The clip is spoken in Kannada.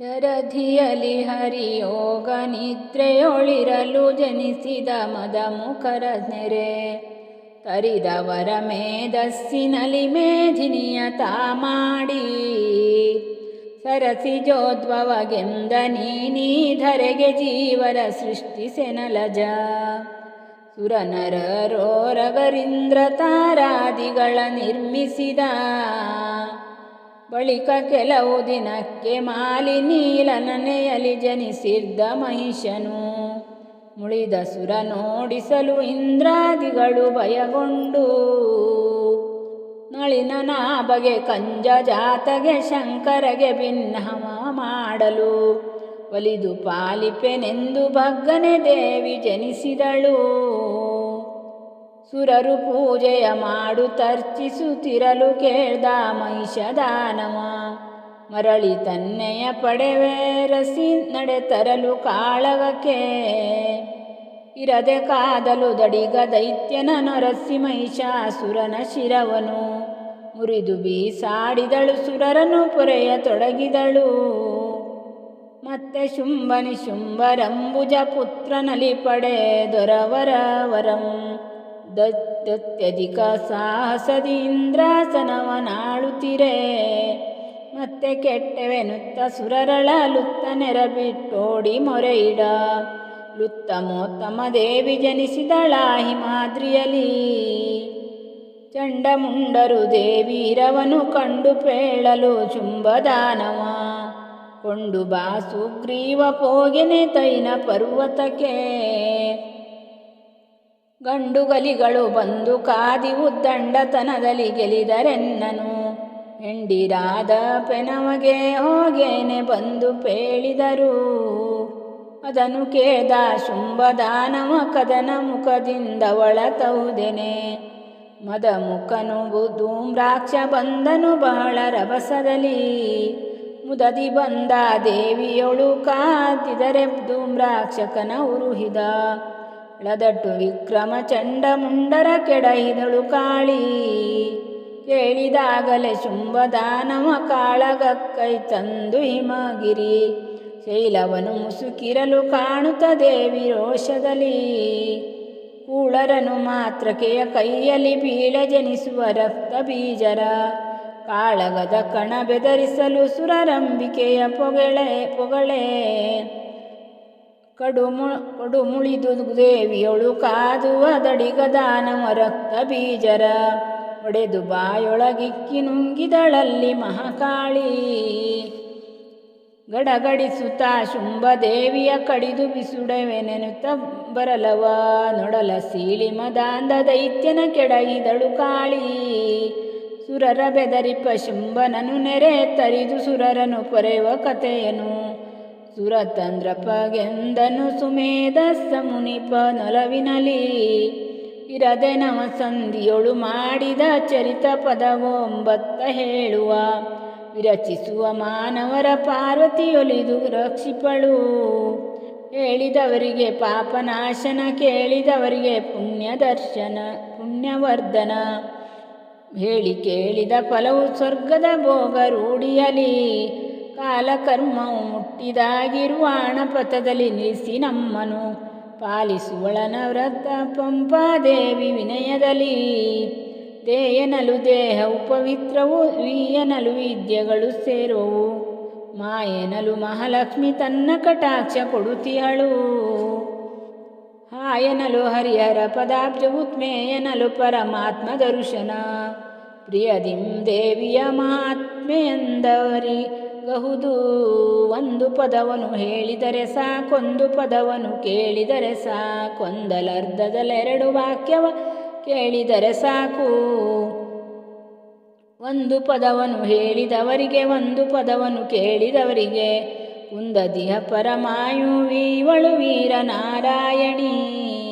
ಶರಧಿಯಲಿ ಹರಿಯೋಗ ನಿದ್ರೆಯೊಳಿರಲು ಜನಿಸಿದ ಮದ ಮುಖರ ನೆರೆ. ತರಿದವರ ಮೇಧಸ್ಸಿನಲಿ ಮೇಧಿನಿಯ ತಾ ಮಾಡಿ ಸರಸಿಜೋದ್ಭವಗೆಂದ ನೀನೀಧರೆಗೆ ಜೀವರ ಸೃಷ್ಟಿಸೆನಲಜ ಸುರನರರೋರಗರಿಂದ್ರ ತಾರಾದಿಗಳ ನಿರ್ಮಿಸಿದ ಬಳಿಕ ಕೆಲವು ದಿನಕ್ಕೆ ಮಾಲಿನೀಲನನೆಯಲಿ ಜನಿಸಿದ್ದ ಮಹಿಷನು. ಮುಳಿದ ಸುರ ನೋಡಿಸಲು ಇಂದ್ರಾದಿಗಳು ಭಯಗೊಂಡು. ನಳಿನನ ಬಗೆ ಕಂಜ ಜಾತಗೆ ಶಂಕರಗೆ ಭಿನ್ನಮ ಮಾಡಲು. ಒಲಿದು ಪಾಲಿಪೆನೆಂದು ಭಗ್ಗನೆ ದೇವಿ ಜನಿಸಿದಳು. ಸುರರು ಪೂಜೆಯ ಮಾಡು ತರ್ಚಿಸುತ್ತಿರಲು ಕೇಳ್ದ ಮಹಿಷದಾನವ ಮರಳಿ ತನ್ನೆಯ ಪಡೆವೆ ರಸಿ ನಡೆ ತರಲು ಕಾಳಗಕ್ಕೆ. ಇರದೆ ಕಾದಲು ದಡಿಗ ದೈತ್ಯನ ನೊರಸಿ ಮಹಿಷಾಸುರನ ಶಿರವನು. ಮುರಿದು ಬೀಸಾಡಿದಳು ಸುರರನು ಪೊರೆಯ ತೊಡಗಿದಳು. ಮತ್ತೆ ಶುಂಭನಿ ಶುಂಭರಂಬುಜ ಪುತ್ರನಲಿ ಪಡೆ ದೊರವರ ವರಂ. ದತ್ಯಧಿಕ ಸಾಹಸದಿ ಇಂದ್ರಾಸನವನಾಳುತ್ತಿರೆ ಮತ್ತೆ ಕೆಟ್ಟವೆನುತ್ತ ಸುರರಳ ಲುತ್ತ ನೆರಬಿಟ್ಟೋಡಿ ಮೊರೆಯಿಡ. ಲುತ್ತಮೋತ್ತಮ ದೇವಿ ಜನಿಸಿದಳ ಹಿಮಾದ್ರಿಯಲಿ ಚಂಡಮುಂಡರು ದೇವೀರವನು ಕಂಡು ಪೇಳಲು ಚುಂಬದಾನವ ಕೊಂಡು ಬಾ ಸುಗ್ರೀವ ಪೋಗೆನೆ ತೈನ ಪರ್ವತಕ್ಕೆ. ಗಂಡುಗಲಿಗಳು ಬಂದು ಕಾದಿ ಉದ್ದಂಡತನದಲ್ಲಿ ಗೆಲಿದರೆನ್ನನು. ಹೆಂಡಿರಾದ ಪೆನವಗೆ ಹೋಗೇನೆ ಬಂದು ಪೇಳಿದರು. ಅದನ್ನು ಕೇಳ್ದ ಶುಂಭದಾನವ ಕದನ ಮುಖದಿಂದ ಒಳತೌದೆನೆ. ಮದ ಮುಖನು ಧೂಮ್ರಾಕ್ಷ ಬಂದನು ಬಹಳ ರಭಸದಲ್ಲಿ. ಮುದದಿ ಬಂದ ದೇವಿಯೊಳು ಕಾದಿದರೆ ಧೂಮ್ರಾಕ್ಷಕನ ಉರುಹಿದ. ಎಳದಟ್ಟು ವಿಕ್ರಮ ಚಂಡ ಮುಂಡರ ಕೆಡಹಿದಳು ಕಾಳಿ. ಕೇಳಿದಾಗಲೇ ಶುಂಭದಾನವ ಕಾಳಗಕ್ಕೈ ತಂದು ಹಿಮಗಿರಿ. ಶೈಲವನು ಮುಸುಕಿರಲು ಕಾಣುತ್ತ ದೇವಿ ರೋಷದಲ್ಲಿ. ಕೂಳರನು ಮಾತ್ರಕೆಯ ಕೈಯಲ್ಲಿ ಬೀಳ ಜನಿಸುವ ರಕ್ತ ಬೀಜರ. ಕಾಳಗದ ಕಣ ಬೆದರಿಸಲು ಸುರರಂಬಿಕೆಯ ಪೊಗಳೆ ಪೊಗಳೆ. ಕಡುಮು ಕಡುಮುಳಿದು ದೇವಿಯೊಳು ಕಾದುವ ದಡಿಗದಾನವ ರಕ್ತ ಬೀಜರ. ಒಡೆದು ಬಾಯೊಳಗಿಕ್ಕಿ ನುಂಗಿದಳಲ್ಲಿ ಮಹಾಕಾಳಿ. ಗಡಗಡಿಸುತ್ತ ಶುಂಭದೇವಿಯ ಕಡಿದು ಬಿಸುಡವೆನೆನುತ್ತ ಬರಲವ. ನೊಡಲ ಸೀಳಿ ಮದಾಂದ ದೈತ್ಯನ ಕೆಡಗಿದಳು ಕಾಳಿ. ಸುರರ ಬೆದರಿಪ ಶುಂಭನನು ನೆರೆ ತರಿದು ಸುರರನು ಪೊರೆಯುವ ಕಥೆಯನು. ಸುರತಂದ್ರಪಗೆಂದನು ಸುಮೇಧಸ್ಸ ಮುನಿಪ ನೊಲವಿನಲಿ. ಇರದೆ ನವ ಸಂಧಿಯೊಳು ಮಾಡಿದ ಚರಿತ ಪದವೊಂಬತ್ತ ಹೇಳುವ. ವಿರಚಿಸುವ ಮಾನವರ ಪಾರ್ವತಿಯೊಲಿದು ರಕ್ಷಿಪಳು. ಹೇಳಿದವರಿಗೆ ಪಾಪನಾಶನ, ಕೇಳಿದವರಿಗೆ ಪುಣ್ಯ ದರ್ಶನ ಪುಣ್ಯವರ್ಧನ. ಹೇಳಿ ಕೇಳಿದ ಫಲವು ಸ್ವರ್ಗದ ಭೋಗ ರೂಢಿಯಲಿ. ಕಾಲಕರ್ಮವು ಮುಟ್ಟಿದಾಗಿರುವ ಅಣಪಥದಲ್ಲಿ ನಿಲ್ಲಿಸಿ ನಮ್ಮನು ಪಾಲಿಸುವಳನ ವ್ರತ ಪಂಪಾದೇವಿ ವಿನಯದಲ್ಲಿ. ದೇಯನಲು ದೇಹ ಉಪವಿತ್ರವು, ವೀಯನಲು ವಿದ್ಯೆಗಳು ಸೇರುವವು. ಮಾಯನಲು ಮಹಾಲಕ್ಷ್ಮಿ ತನ್ನ ಕಟಾಕ್ಷ ಕೊಡುತ್ತಿಹಳು. ಹಾಯನಲು ಹರಿಹರ ಪದಾಬ್ಜವು ತ್ಮೇಯನಲು ಪರಮಾತ್ಮ ದರ್ಶನ. ಪ್ರಿಯದಿಂ ದೇವಿಯ ಮಹಾತ್ಮೆಯೆಂದವರಿ ಗಹುದು ಒಂದು ಪದವನು ಹೇಳಿದರೆ ಸಾಕೊಂದು ಪದವನು ಕೇಳಿದರೆ ಸಾಕೊಂದಲರ್ಧದಲ್ಲೆರಡು ವಾಕ್ಯವ ಕೇಳಿದರೆ ಸಾಕು. ಒಂದು ಪದವನು ಹೇಳಿದವರಿಗೆ ಒಂದು ಪದವನು ಕೇಳಿದವರಿಗೆ ಕುಂದದಿಹ ಪರಮಾಯು ವೀವಳು ವೀರ ನಾರಾಯಣಿ